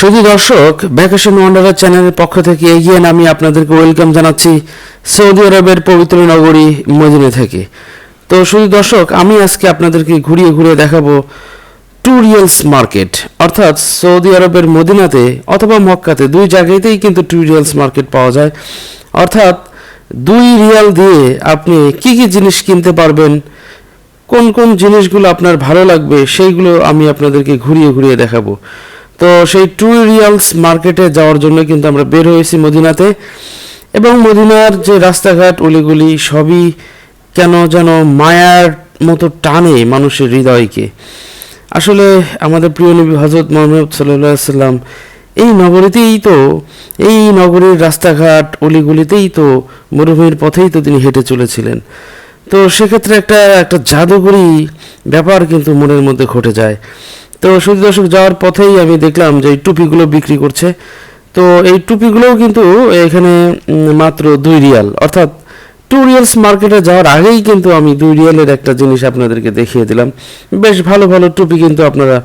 শুধু দর্শক vacation wanderer চ্যানেলের পক্ষ থেকে এগিয়ে আমি আপনাদেরকে ওয়েলকাম জানাচ্ছি সৌদি আরবের পবিত্র নগরী মদিনা থেকে। তো শুধু দর্শক, আমি আজকে আপনাদেরকে ঘুরিয়ে ঘুরিয়ে দেখাবো টু রিয়েলস মার্কেট অর্থাৎ সৌদি আরবের মদিনাতে অথবা মক্কাতে দুই জায়গাতেই কিন্তু টু রিয়েলস মার্কেট পাওয়া যায়। অর্থাৎ দুই রিয়াল দিয়ে আপনি কি কি জিনিস কিনতে পারবেন, কোন কোন জিনিসগুলো আপনার ভালো লাগবে, সেইগুলো আমি আপনাদেরকে ঘুরিয়ে ঘুরিয়ে দেখাবো। তো সেই টু রিয়ালস মার্কেটে যাওয়ার জন্য কিন্তু আমরা বের হয়েছি মদিনাতে। এবং মদিনার যে রাস্তাঘাট, অলিগুলি, সবই কেন যেন মায়ার মতো টানে মানুষের হৃদয়কে। আসলে আমাদের প্রিয় নবী হজরত মোহাম্মদ সাল্লাম এই নগরীতেই তো, এই নগরীর রাস্তাঘাট, অলিগুলিতেই তো, মরুভূমির পথেই তো তিনি হেঁটে চলেছিলেন। তো সেক্ষেত্রে একটা একটা জাদুকরী ব্যাপার কিন্তু মনের মধ্যে ঘটে যায়। তো শুধু দর্শক, যাওয়ার পথেই আমি দেখলাম যে এই টুপিগুলো বিক্রি করছে। তো এই টুপিগুলোও কিন্তু এখানে মাত্র দুই রিয়াল। অর্থাৎ টু রিয়ালস মার্কেটে যাওয়ার আগেই কিন্তু আমি দুই রিয়ালের একটা জিনিস আপনাদেরকে দেখিয়ে দিলাম। বেশ ভালো ভালো টুপি কিন্তু আপনারা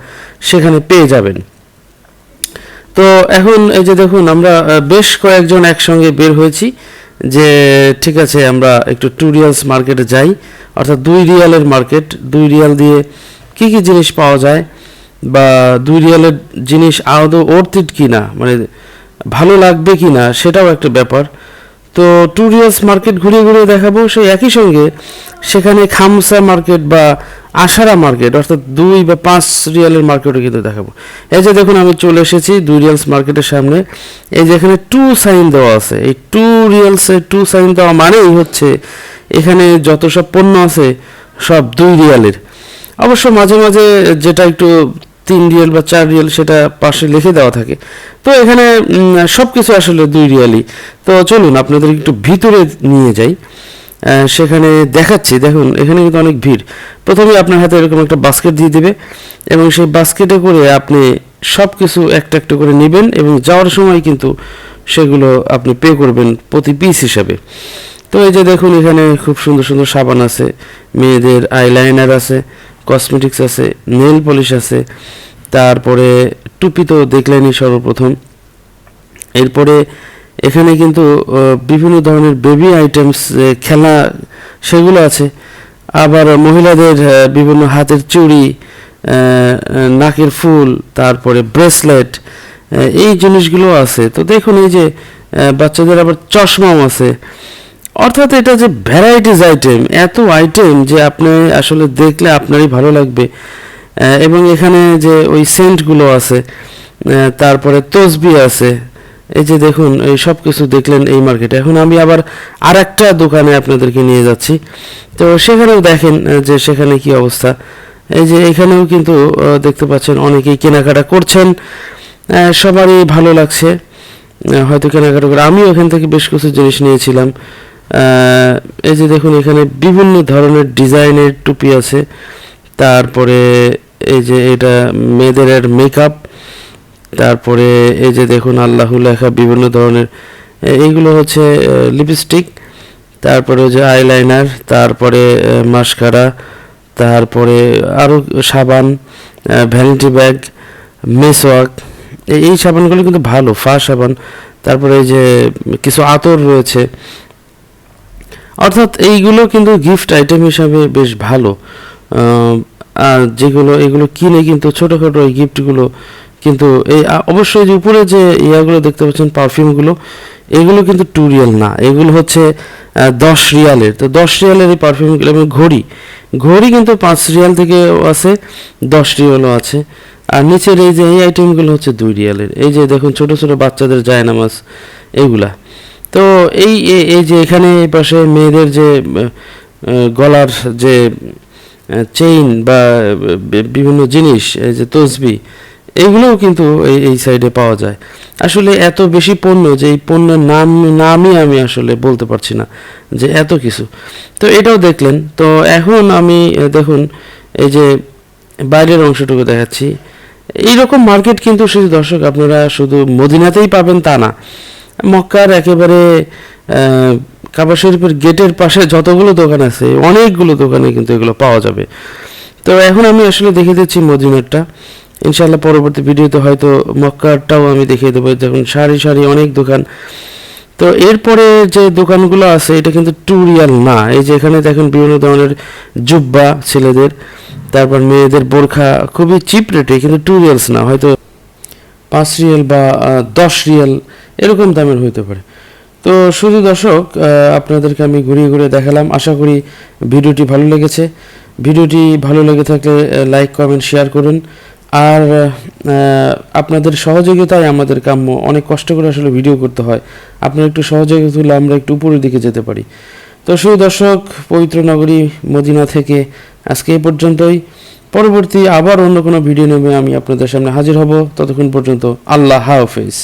সেখানে পেয়ে যাবেন। তো এখন এই যে দেখুন, আমরা বেশ কয়েকজন একসঙ্গে বের হয়েছি যে ঠিক আছে, আমরা একটু টু রিয়ালস মার্কেটে যাই। অর্থাৎ দুই রিয়ালের মার্কেট দুই রিয়াল দিয়ে কি কি জিনিস পাওয়া যায়? বা দুই রিয়ালের জিনিস আদৌ অর্থিট কিনা মানে ভালো লাগবে কিনা সেটাও একটা ব্যাপার। তো টু রিয়ালস মার্কেট ঘুরিয়ে ঘুরিয়ে দেখাবো, সেই একই সঙ্গে সেখানে খামসা মার্কেট বা আশারা মার্কেট অর্থাৎ দুই বা পাঁচ রিয়ালের মার্কেটও কিন্তু দেখাবো। এই যে দেখুন, আমি চলে এসেছি দুই রিয়ালস মার্কেটের সামনে। এই যে এখানে টু সাইন দেওয়া আছে। এই টু রিয়ালসে টু সাইন দেওয়া মানেই হচ্ছে এখানে যত সব পণ্য আছে, সব দুই রিয়ালের। অবশ্য মাঝে মাঝে যেটা একটু তিন রিয়েল বা চার রিয়েল সেটা পাশে লিখে দেওয়া থাকে। তো এখানে সব কিছু আসলে দুই রিয়ালই। তো চলুন, আপনাদের একটু ভিতরে নিয়ে যাই। সেখানে দেখাচ্ছি, দেখুন, এখানে কিন্তু অনেক ভিড়। প্রথমে আপনার হাতে এরকম একটা বাস্কেট দিয়ে দেবে এবং সেই বাস্কেটে করে আপনি সব কিছু একটা একটা করে নেবেন এবং যাওয়ার সময় কিন্তু সেগুলো আপনি পে করবেন প্রতি পিস হিসাবে। তো এই যে দেখুন, এখানে খুব সুন্দর সুন্দর সাবান আছে, মেয়েদের আইলাইনার আছে কসমেটিক্স আছে নেল পলিশ আছে, তারপরে টুপি তো দেখলেনই সর্বপ্রথম। এরপরে এখানে কিন্তু বিভিন্ন ধরনের বেবি আইটেমস খেলা, সেগুলো আছে। আবার মহিলাদের বিভিন্ন হাতের চুড়ি নাকের ফুল, তারপরে ব্রেসলেট এই জিনিসগুলো আছে। তো দেখুন এই যে বাচ্চাদের আবার চশমাও আছে। অর্থাৎ এটা যে ভ্যারাইটিস আইটেম এত আইটেম যে আপনি আসলে দেখলে আপনারই ভালো লাগবে। এবং এখানে যে ওই সেন্টগুলো আছে তারপরে তসবি আছে, এই যে দেখুন, এই সব কিছু দেখলেন এই মার্কেটে এখন আমি আবার আর একটা দোকানে আপনাদেরকে নিয়ে যাচ্ছি। তো সেখানেও দেখেন যে সেখানে কি অবস্থা। এই যে এখানেও কিন্তু দেখতে পাচ্ছেন অনেকেই কেনাকাটা করছেন। সবারই ভালো লাগছে। হয়তো কেনাকাটা করে। আমিও এখান থেকে বেশ কিছু জিনিস নিয়েছিলাম। এই যে দেখুন, এখানে বিভিন্ন ধরনের ডিজাইনের টুপি আছে। তারপরে এই যে এটা মেয়েদের মেকআপ তারপরে এই যে দেখুন, আল্লাহ লেখা বিভিন্ন ধরনের এইগুলো হচ্ছে লিপস্টিক তারপরে যে আইলাইনার তারপরে মাস্কারা তারপরে আরও সাবান ভ্যানিটি ব্যাগ মেসওয়াক এই সাবানগুলো কিন্তু ভালো ফা সাবান। তারপরে এই যে কিছু আতর রয়েছে অর্থাৎ এইগুলো কিন্তু গিফট আইটেম হিসাবে বেশ ভালো। আর যেগুলো, এগুলো কিনে কিন্তু ছোটোখাটো এই গিফটগুলো কিন্তু এই অবশ্যই যে উপরে যে ইয়াগুলো দেখতে পাচ্ছেন পারফিউমগুলো এগুলো কিন্তু টু রিয়াল না। এগুলো হচ্ছে দশ রিয়ালের। তো দশ রিয়ালের এই পারফিউমগুলো এবং ঘড়ি। ঘড়ি কিন্তু পাঁচ রিয়াল থেকে আছে, দশ রিয়ালও আছে। আর নিচের এই যে এই আইটেমগুলো হচ্ছে দুই রিয়ালের। এই যে দেখুন, ছোট ছোট বাচ্চাদের জায়নামাজ এইগুলা তো এই এই যে এখানে পাশে মেয়েদের যে গলার যে চেইন বা বিভিন্ন জিনিস, এই যে তসবি এইগুলোও কিন্তু এই এই সাইডে পাওয়া যায়। আসলে এত বেশি পণ্য যে এই পণ্যের নাম, নামই আমি আসলে বলতে পারছি না যে এত কিছু। তো এটাও দেখলেন। তো এখন আমি দেখুন, এই যে বাইরের অংশটুকু দেখাচ্ছি। এইরকম মার্কেট কিন্তু, শুধু দর্শক আপনারা শুধু মদিনাতেই পাবেন তা না। মক্কার একেবারে কাবা শরীফের গেটের পাশে যতগুলো দোকান আছে, অনেকগুলো দোকানে কিন্তু এগুলো পাওয়া যাবে। তো এখন আমি আসলে দেখে দিচ্ছি মদিনারটা। ইনশাআল্লাহ পরবর্তী ভিডিওতে হয়তো মক্কাটাও আমি দেখিয়ে দেবো। দেখুন, সারি সারি অনেক দোকান। তো এরপরে যে দোকানগুলো আছে, এটা কিন্তু টু রিয়াল না। এই যে এখানে দেখুন বিভিন্ন ধরনের জুব্বা ছেলেদের, তারপর মেয়েদের বোরখা, খুবই চিপ রেটে কিন্তু টু রিয়ালস না। হয়তো পাঁচ রিয়েল বা দশ রিয়েল এরকম দামের হইতে পারে। তো শুধু দর্শক আপনাদেরকে আমি ঘুরিয়ে ঘুরিয়ে দেখালাম। আশা করি ভিডিওটি ভালো লেগেছে। ভিডিওটি ভালো লেগে থাকলে লাইক, কমেন্ট, শেয়ার করুন। আর আপনাদের সহযোগিতায় আমাদের কাম্য অনেক কষ্ট করে আসলে ভিডিও করতে হয়। আপনার একটু সহযোগিতা হলে আমরা একটু উপরের দিকে যেতে পারি। তো সুদর্শক দর্শক, পবিত্র নগরী মদিনা থেকে আজকে এ পর্যন্তই। পরবর্তী আবার অন্য কোনো ভিডিও নেবে আমি আপনাদের সামনে হাজির হব। ততক্ষণ পর্যন্ত আল্লাহ হাফেজ।